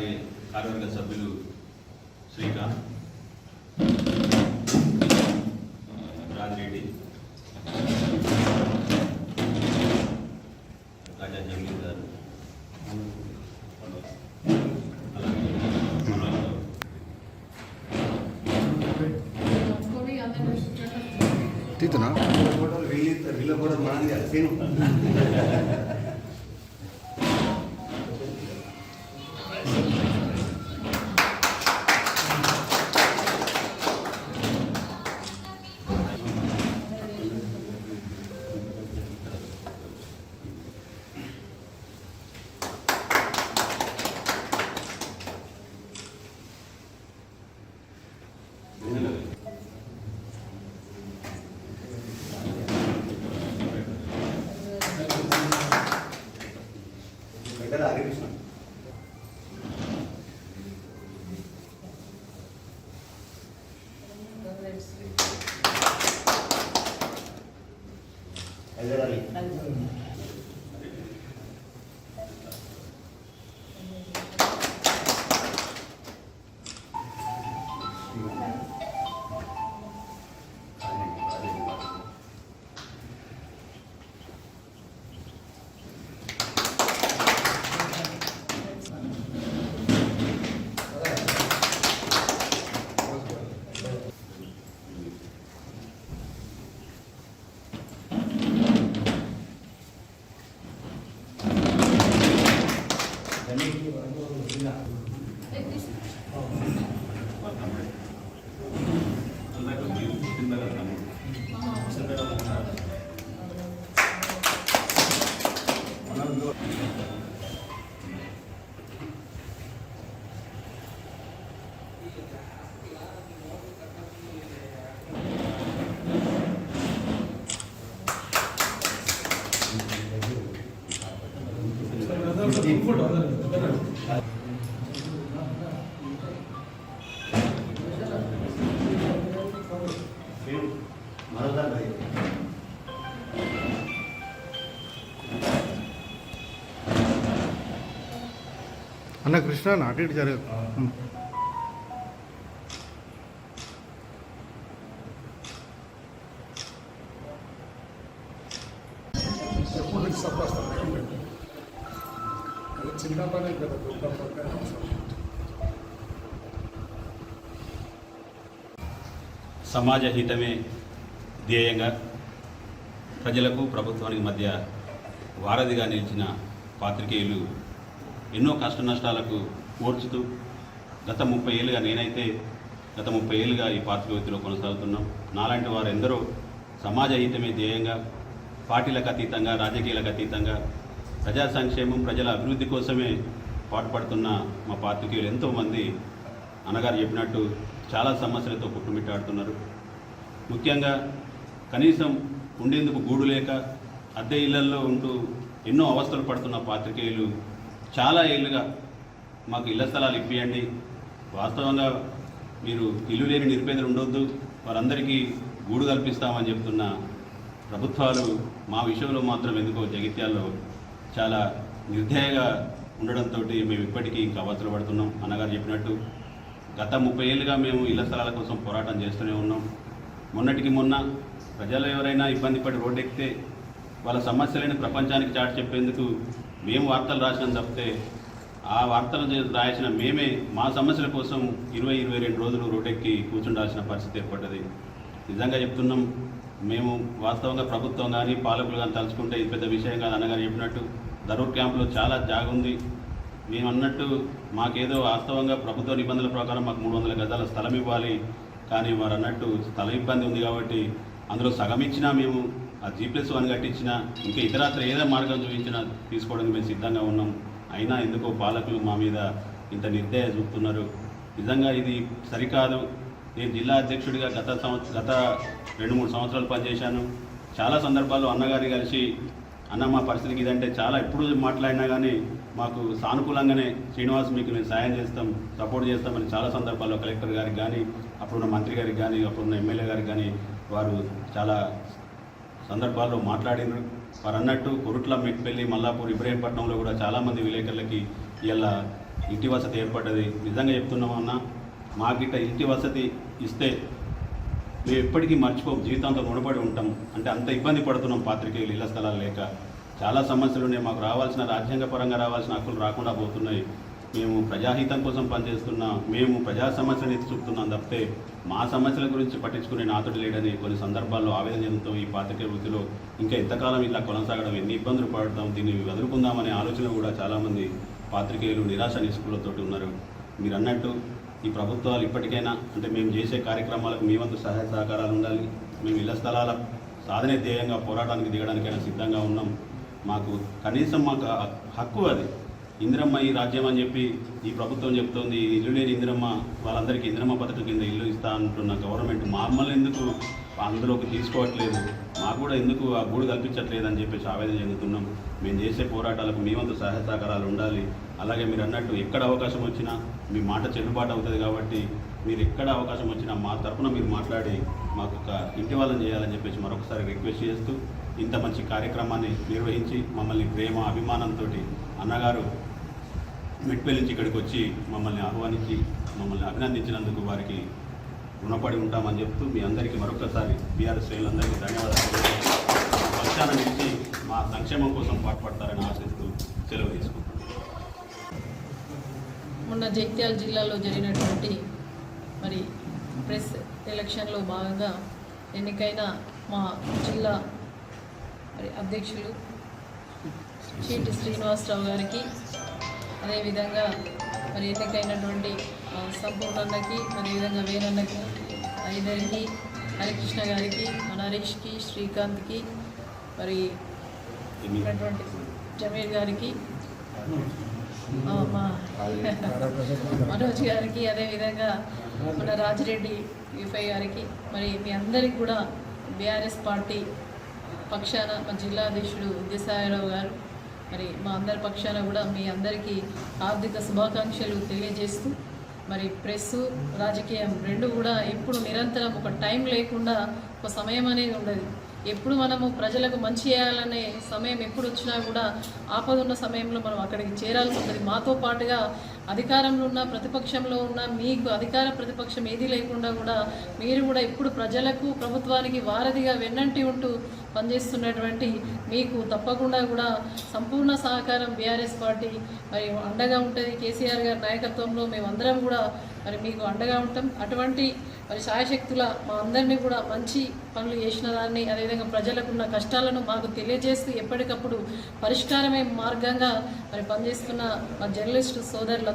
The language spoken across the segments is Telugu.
అలాగే కార్యవర్గ సభ్యులు శ్రీకాంత్ రాజిరెడ్డి రాజా జంగీర్ గారు అలాగే మనోజ్ గౌడ్. తీతునా ఫోటోలు వీళ్ళు ఫోటో మనం తిను Everybody. మా తమ్ముడే. అందరికీ మీరు కింద తమ్ముడు. అన్న కృష్ణ ఇటు జరగదు. చిన్న పనే కదా సమాజ హితమే ధ్యేయంగా ప్రజలకు ప్రభుత్వానికి మధ్య వారధిగా నిలిచిన పాత్రికేయులు ఎన్నో కష్ట నష్టాలకు ఓర్చుతూ గత ముప్పై ఏళ్ళుగా నేనైతే గత ముప్పై ఏళ్ళుగా ఈ పార్టీ వృత్తిలో కొనసాగుతున్నాం. నాలాంటి వారు ఎందరో సమాజ హితమే ధ్యేయంగా పార్టీలకు అతీతంగా రాజకీయాలకు అతీతంగా ప్రజా సంక్షేమం ప్రజల అభివృద్ధి కోసమే పాటుపడుతున్న మా పాత్రికేయులు ఎంతోమంది అన్నగారు చెప్పినట్టు చాలా సమస్యలతో కుట్టుమిట్టాడుతున్నారు. ముఖ్యంగా కనీసం ఉండేందుకు గూడు లేక అద్దె ఇళ్ళల్లో ఉంటూ ఎన్నో అవస్థలు పడుతున్న పాత్రికేయులు చాలా ఏళ్ళుగా మాకు ఇళ్ళ స్థలాలు ఇప్పియండి. వాస్తవంగా మీరు ఇల్లు లేని నిరుపేదలు ఉండొద్దు. వారందరికీ గూడు కల్పిస్తామని చెప్తున్న ప్రభుత్వాలు మా విషయంలో మాత్రం ఎందుకో జగిత్యాల్లో చాలా నిర్దయగా ఉండడంతో మేము ఇప్పటికీ ఇంకా పడుతున్నాం. అన్నగారు చెప్పినట్టు గత ముప్పై ఏళ్ళుగా మేము ఇళ్ళ స్థలాల కోసం పోరాటం చేస్తూనే ఉన్నాం. మొన్నటికి మొన్న ప్రజలు ఎవరైనా ఇబ్బంది పడి రోడ్డెక్కితే వాళ్ళ సమస్యలను ప్రపంచానికి చాటి చెప్పేందుకు మేము వార్తలు రాసినాం తప్పితే ఆ వార్తలు రాసిన మేమే మా సమస్యల కోసం ఇరవై ఇరవై రెండు రోజులు రోడ్డెక్కి కూర్చుండాల్సిన పరిస్థితి ఏర్పడ్డది. నిజంగా చెప్తున్నాం మేము వాస్తవంగా ప్రభుత్వం కానీ పాలకులు కానీ తలుచుకుంటే ఇది పెద్ద విషయం కాదు. అన్నగారు చెప్పినట్టు దరూర్ క్యాంపులో చాలా జాగుంది. మేము అన్నట్టు మాకేదో వాస్తవంగా ప్రభుత్వ నిబంధనల ప్రకారం మాకు మూడు వందల గజాల స్థలం ఇవ్వాలి. కానీ వారు అన్నట్టు స్థల ఇబ్బంది ఉంది కాబట్టి అందులో సగం ఇచ్చినా మేము ఆ జీ ప్లస్ వన్ కట్టించినా ఇంకా ఇతరత్ర ఏదో మార్గం చూపించినా తీసుకోవడానికి మేము సిద్ధంగా ఉన్నాం. అయినా ఎందుకో పాలకులు మా మీద ఇంత నిర్దయ చూపుతున్నారు. నిజంగా ఇది సరికాదు. నేను జిల్లా అధ్యక్షుడిగా గత సంవత్సరం గత రెండు మూడు సంవత్సరాలు పనిచేశాను. చాలా సందర్భాల్లో అన్నగారిని కలిసి అన్న మా పరిస్థితికి ఇదంటే చాలా ఎప్పుడు మాట్లాడినా కానీ మాకు సానుకూలంగానే శ్రీనివాస్ మీకు మేము సాయం చేస్తాం సపోర్ట్ చేస్తామని చాలా సందర్భాల్లో కలెక్టర్ గారికి కానీ అప్పుడున్న మంత్రి గారికి కానీ అప్పుడున్న ఎమ్మెల్యే గారికి కానీ వారు చాలా సందర్భాల్లో మాట్లాడినారు వారు అన్నట్టు కొరుట్ల మెట్పల్లి మల్లాపూర్ ఇబ్రహీంపట్నంలో కూడా చాలామంది విలేకరులకి ఇలా ఇంటి వసతి ఏర్పడ్డది. నిజంగా చెప్తున్నామన్నా మాకిట ఇంటి వసతి ఇస్తే మేము ఎప్పటికీ మర్చిపోం జీవితాంతం రుణపడి ఉంటాం. అంటే అంత ఇబ్బంది పడుతున్నాం పాత్రికేయులు ఇళ్ళ స్థలాలు లేక. చాలా సమస్యలు ఉన్నాయి. మాకు రావాల్సిన రాజ్యాంగ పరంగా రావాల్సిన హక్కులు రాకుండా పోతున్నాయి. మేము ప్రజాహితం కోసం పనిచేస్తున్నా మేము ప్రజా సమస్యలు ఎత్తి చూపుతున్నాం తప్పితే మా సమస్యల గురించి పట్టించుకునే నాతుడు లేడని కొన్ని సందర్భాల్లో ఆవేదన చెందుతాం ఈ పాత్రికేయ వృత్తిలో ఇంకా ఎంతకాలం ఇలా కొనసాగడం ఎన్ని ఇబ్బందులు పడతాం దీన్ని వదులుకుందామనే ఆలోచన కూడా చాలామంది పాత్రికేయులు నిరాశ నిస్పృహలతోటి ఉన్నారు. మీరు అన్నట్టు ఈ ప్రభుత్వాలు ఇప్పటికైనా అంటే మేము చేసే కార్యక్రమాలకు మీ వంతు సహాయ సహకారాలు ఉండాలి. మేము ఇళ్ళ స్థలాల సాధనే ధ్యేయంగా పోరాటానికి దిగడానికైనా సిద్ధంగా ఉన్నాం. మాకు కనీసం మాకు హక్కు అది. ఇందిరమ్మ ఈ రాజ్యం అని చెప్పి ఈ ప్రభుత్వం చెప్తోంది. ఇల్లు లేని ఇందిరమ్మ వాళ్ళందరికీ ఇందిరమ్మ పథకం కింద ఇల్లు ఇస్తా అంటున్న గవర్నమెంట్ మమ్మల్ని ఎందుకు అందులోకి తీసుకోవట్లేదు? మాకు కూడా ఎందుకు ఆ గూడు కల్పించట్లేదు అని చెప్పేసి ఆవేదన చెందుతున్నాం. మేము చేసే పోరాటాలకు మీ వంతు సహాయ సహకారాలు ఉండాలి. అలాగే మీరు అన్నట్టు ఎక్కడ అవకాశం వచ్చినా మీ మాట చెల్లుబాటు అవుతుంది కాబట్టి మీరు ఎక్కడ అవకాశం వచ్చినా మా తరపున మీరు మాట్లాడి మాకు ఒక ఇంటి వాళ్ళని చేయాలని చెప్పేసి మరొకసారి రిక్వెస్ట్ చేస్తూ ఇంత మంచి కార్యక్రమాన్ని నిర్వహించి మమ్మల్ని ప్రేమ అభిమానంతో అన్నగారు మెట్పల్లి నుంచి ఇక్కడికి వచ్చి మమ్మల్ని ఆహ్వానించి మమ్మల్ని అభినందించినందుకు వారికి రుణపడి ఉంటామని చెప్తూ మీ అందరికీ మరొకసారి బీఆర్ఎస్ శ్రేణులందరికీ ధన్యవాదాలు మా పక్షాన నిలిచి మా సంక్షేమం కోసం పాటుపడతారని ఆశిస్తూ సెలవు తీసుకుంటాం మొన్న జగిత్యాల జిల్లాలో జరిగినటువంటి మరి ప్రెస్ ఎలక్షన్లో భాగంగా ఎన్నికైన మా జిల్లా మరి అధ్యక్షులు చీటి శ్రీనివాసరావు గారికి అదేవిధంగా మరి ఎన్నికైనటువంటి ఆ, సంపూర్ణన్నకి అదేవిధంగా వేరన్నకి ఐదరికి హరికృష్ణ గారికి మన హరీష్కి శ్రీకాంత్కి మరి ఉన్నటువంటి జమీర్ గారికి మా మనోజ్ గారికి అదేవిధంగా మన రాజిరెడ్డి యూఫై గారికి మరి మీ అందరికి కూడా బీఆర్ఎస్ పార్టీ పక్షాన మా జిల్లా అధ్యక్షుడు విద్యాసాగరరావు గారు మరి మా అందరి పక్షాన కూడా మీ అందరికీ ఆర్థిక శుభాకాంక్షలు తెలియజేస్తూ మరి ప్రెస్ రాజకీయం రెండు కూడా ఎప్పుడు నిరంతరం ఒక టైం లేకుండా ఒక సమయం అనేది ఉండదు. ఎప్పుడు మనము ప్రజలకు మంచి చేయాలనే సమయం ఎప్పుడు వచ్చినా కూడా ఆపద ఉన్న సమయంలో మనం అక్కడికి చేరాల్సి ఉంటుంది. మాతో పాటుగా అధికారంలో ఉన్న ప్రతిపక్షంలో ఉన్న మీకు అధికార ప్రతిపక్షం ఏదీ లేకుండా కూడా మీరు కూడా ఇప్పుడు ప్రజలకు ప్రభుత్వానికి వారధిగా వెన్నంటి ఉంటూ పనిచేస్తున్నటువంటి మీకు తప్పకుండా కూడా సంపూర్ణ సహకారం బీఆర్ఎస్ పార్టీ మరి అండగా ఉంటుంది. కేసీఆర్ గారి నాయకత్వంలో మేమందరం కూడా మరి మీకు అండగా ఉంటాం. అటువంటి మరి సాయశక్తుల మా అందరినీ కూడా మంచి పనులు చేసిన దాన్ని అదేవిధంగా ప్రజలకు ఉన్న కష్టాలను మాకు తెలియజేస్తూ ఎప్పటికప్పుడు పరిష్కారమే మార్గంగా మరి పనిచేస్తున్న మా జర్నలిస్టు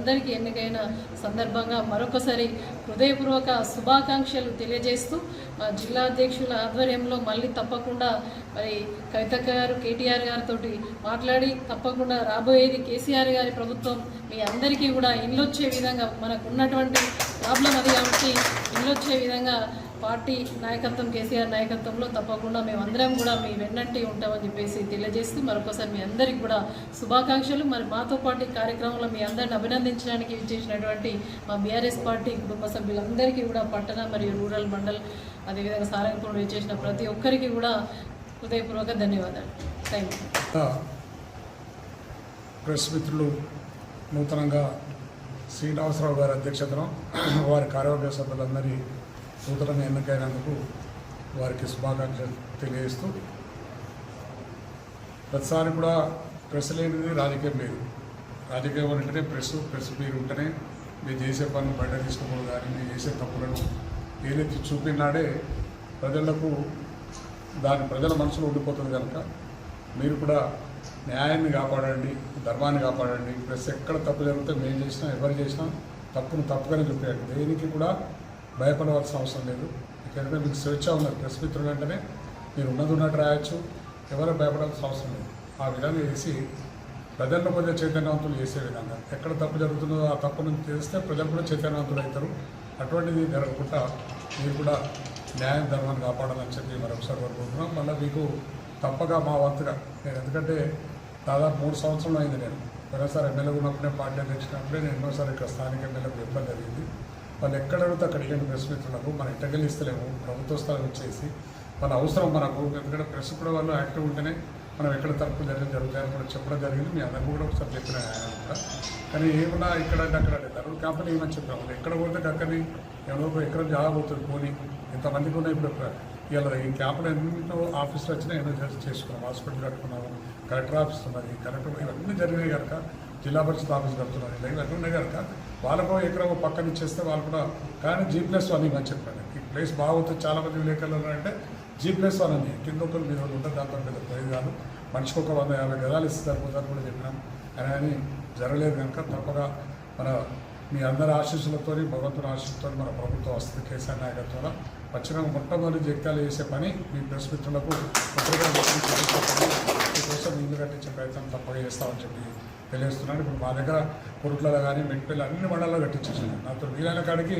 అందరికీ ఎన్నికైన సందర్భంగా మరొకసారి హృదయపూర్వక శుభాకాంక్షలు తెలియజేస్తూ మా జిల్లా అధ్యక్షుల ఆధ్వర్యంలో మళ్ళీ తప్పకుండా మరి కవితక్క గారు కేటీఆర్ గారితో మాట్లాడి తప్పకుండా రాబోయేది కేసీఆర్ గారి ప్రభుత్వం. మీ అందరికీ కూడా ఇల్లు వచ్చే విధంగా మనకు ఉన్నటువంటి ప్రాబ్లం అది కాబట్టి ఇల్లు వచ్చే విధంగా పార్టీ నాయకత్వం కేసీఆర్ నాయకత్వంలో తప్పకుండా మేమందరం కూడా మీ వెన్నంటి ఉంటామని చెప్పేసి తెలియజేస్తూ మరొకసారి మీ అందరికి కూడా శుభాకాంక్షలు. మరి మాతో పాటు కార్యక్రమంలో మీ అందరిని అభినందించడానికి చేసినటువంటి మా బీఆర్ఎస్ పార్టీ కుటుంబ సభ్యులందరికీ కూడా పట్టణ మరియు రూరల్ మండల్ అదేవిధంగా సారంగపూర్ చేసిన ప్రతి ఒక్కరికి కూడా హృదయపూర్వక ధన్యవాదాలు. Thank you. ప్రెస్ మిత్రులు నూతనంగా శ్రీనివాసరావు గారి అధ్యక్షతన వారి కార్యవర్గ సభ్యులందరి నూతనంగా ఎన్నికైనందుకు వారికి శుభాకాంక్షలు తెలియజేస్తూ ప్రతిసారి కూడా ప్రెస్ లేనిది రాజకీయం లేదు. రాజకీయం అంటేనే ప్రెస్ ప్రెస్ మీరు ఉంటేనే మీరు చేసే పనులు బయట తీసుకోకూడదు కానీ మీరు చేసే తప్పులను ఏదైతే చూపినాడే ప్రజలకు దాని ప్రజల మనసులో ఉండిపోతుంది కనుక మీరు కూడా న్యాయాన్ని కాపాడండి ధర్మాన్ని కాపాడండి. ప్రెస్ ఎక్కడ తప్పు జరిగితే మేము చేసినా ఎవరు చేసినా తప్పును తప్పుగానే చూపించండి దేనికి కూడా భయపడవలసిన అవసరం లేదు. ఎందుకంటే మీకు స్వేచ్ఛ ఉన్నది. ప్రెస్ మిత్రులు అంటేనే మీరు ఉన్నది ఉన్నట్టు రాయొచ్చు. ఎవరు భయపడాల్సిన అవసరం లేదు. ఆ విధంగా చేసి ప్రజలను కొంచెం చైతన్యవంతులు చేసే విధంగా. ఎక్కడ తప్పు జరుగుతుందో ఆ తప్పును తెలిస్తే ప్రజలు కూడా చైతన్యవంతులు అవుతారు. అటువంటిది జరగకుండా మీరు కూడా న్యాయం ధర్మాన్ని కాపాడాలని చెప్పి మరొకసారి కోరుకుంటున్నాం. మళ్ళీ మీకు తప్పగా మా వంతుగా నేను ఎందుకంటే దాదాపు మూడు సంవత్సరాలు అయింది నేను. ఒకసారి ఎమ్మెల్యే ఉన్నప్పుడే పార్టీ అధ్యక్షున్నప్పుడే నేను ఎన్నోసారి ఇక్కడ స్థానిక ఎమ్మెల్యేకు చెప్పడం జరిగింది. వాళ్ళు ఎక్కడ అడిగితే అక్కడ ఇవ్వండి ప్రెస్ మిత్రులకు మన ఇంటకెళ్ళి ఇస్తలేము. ప్రభుత్వ స్థలం ఇచ్చేసి మన అవసరం మనకు. ఎందుకంటే ప్రెస్ కూడా వాళ్ళు యాక్టివ్ ఉంటేనే మనం ఎక్కడ తరపు జరిగి జరుగుతాయని కూడా చెప్పడం జరిగింది. మీ అందరికీ కూడా ఒకసారి చెప్పిన కానీ ఏమన్నా ఇక్కడ అక్కడ లేదు అరుణ్ ఏమని చెప్పాము? ఎక్కడ పోతే అక్కడిని ఎవరో ఎక్కడ జాబ్ అవుతుంది పోనీ. ఇంతమందికి ఉన్నాయి ఇప్పుడు ఇలా ఈ క్యాంపులు ఎన్నో ఆఫీసులు వచ్చినా ఎన్నో చేసి చేసుకున్నాం. హాస్పిటల్ కట్టుకున్నాము. కలెక్టర్ ఆఫీస్ ఉన్నది. కలెక్టర్ ఇవన్నీ జరిగినాయి కనుక జిల్లా పరిషత్ ఆఫీస్ కడుతున్నారు. ఇలా ఇవన్నీ ఉన్నాయి కనుక వాళ్ళకు ఎకరం పక్కన ఇచ్చేస్తే వాళ్ళు కూడా కానీ జీ ప్లస్ వన్ ఇవ్వని చెప్పాను ఈ ప్లేస్ బాగుంటుంది చాలా మంది విలేకరులు ఉన్నారంటే జీ ప్లస్ వన్ అని కింద ఒకరు మీద ఒకరు ఉంటుంది దాంతో పెద్ద ప్రయోజనాలు మనిషికి ఒక వంద యాభై గదాలు ఇస్తారు పోతారు కూడా చెప్పినాం. అని అని జరగలేదు కనుక తప్పగా మన మీ అందరి ఆశీస్సులతో భగవంతుని ఆశీస్సులతో మన ప్రభుత్వం వస్తుంది కేసీఆర్ నాయకత్వంలో. వచ్చిన మొట్టమొదటి జగిత్యాలు చేసే పని మీ ప్రెస్ మిత్రులకు కొత్తగా ఇల్లు కట్టించే ప్రయత్నం తప్పగా చేస్తామని చెప్పి తెలియజేస్తున్నాను ఇప్పుడు మా దగ్గర కొరుట్లలో కానీ మెట్పల్లి అన్ని మండలాల్లో కట్టించేసాను నాతో వీలైన కాడికి